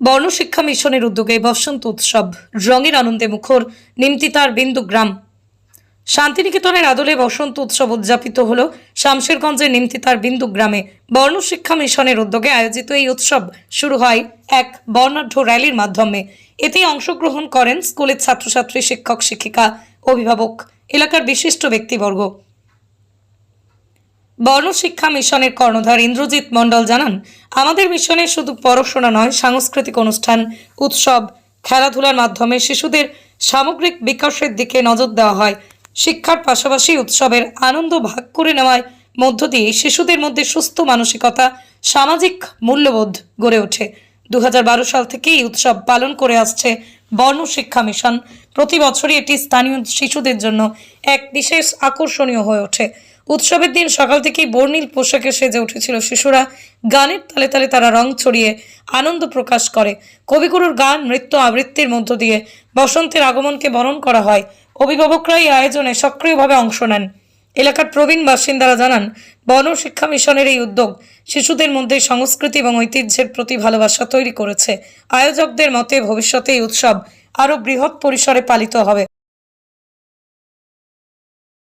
বর্ণশিক্ষা মিশনের উদ্যোগে বসন্ত উৎসব। রঙের আনন্দে মুখর নিমতিতার বিন্দু গ্রাম। শান্তিনিকেতনের আদলে বসন্ত উৎসব উদযাপিত হল শামশেরগঞ্জের নিমতিতার বিন্দু গ্রামে। বর্ণশিক্ষা মিশনের উদ্যোগে আয়োজিত এই উৎসব শুরু হয় এক বর্ণাঢ্য র্যালির মাধ্যমে। এতে অংশগ্রহণ করেন স্কুলের ছাত্রছাত্রী, শিক্ষক, শিক্ষিকা, অভিভাবক, এলাকার বিশিষ্ট ব্যক্তিবর্গ। বর্ণশিক্ষা মিশনের কর্ণধার ইন্দ্রজিৎ মণ্ডল জানান, আমাদের মিশনে শুধু পড়াশোনা নয়, সাংস্কৃতিক অনুষ্ঠান, উৎসব, খেলাধুলার মাধ্যমে শিশুদের সামগ্রিক বিকাশের দিকে নজর দেওয়া হয়। শিক্ষার পাশাপাশি উৎসবের আনন্দ ভাগ করে নেওয়ার মধ্য দিয়ে শিশুদের মধ্যে সুস্থ মানসিকতা, সামাজিক মূল্যবোধ গড়ে ওঠে। দু হাজার বারো সাল থেকে এই উৎসব পালন করে আসছে বর্ণ শিক্ষা মিশন। প্রতি বছরই এটি স্থানীয় শিশুদের জন্য এক বিশেষ আকর্ষণীয় হয়ে ওঠে। উৎসবের দিন সকাল থেকেই বর্ণিল পোশাকে সেজে উঠেছিল শিশুরা। গানের তালে তালে তারা রং ছড়িয়ে আনন্দ প্রকাশ করে। কবিগুরুর গান, নৃত্য আবৃত্তির মধ্য দিয়ে বসন্তের আগমনকে বরণ করা হয়। অভিভাবকরা এই আয়োজনে সক্রিয়ভাবে অংশ নেন। এলাকার প্রবীণ বাসিন্দারা জানান, বন শিক্ষা মিশনের এই উদ্যোগ শিশুদের মধ্যে সংস্কৃতি এবং ঐতিহ্যের প্রতি ভালোবাসা তৈরি করেছে। আয়োজকদের মতে ভবিষ্যতে এই উৎসব আরও বৃহৎ পরিসরে পালিত হবে।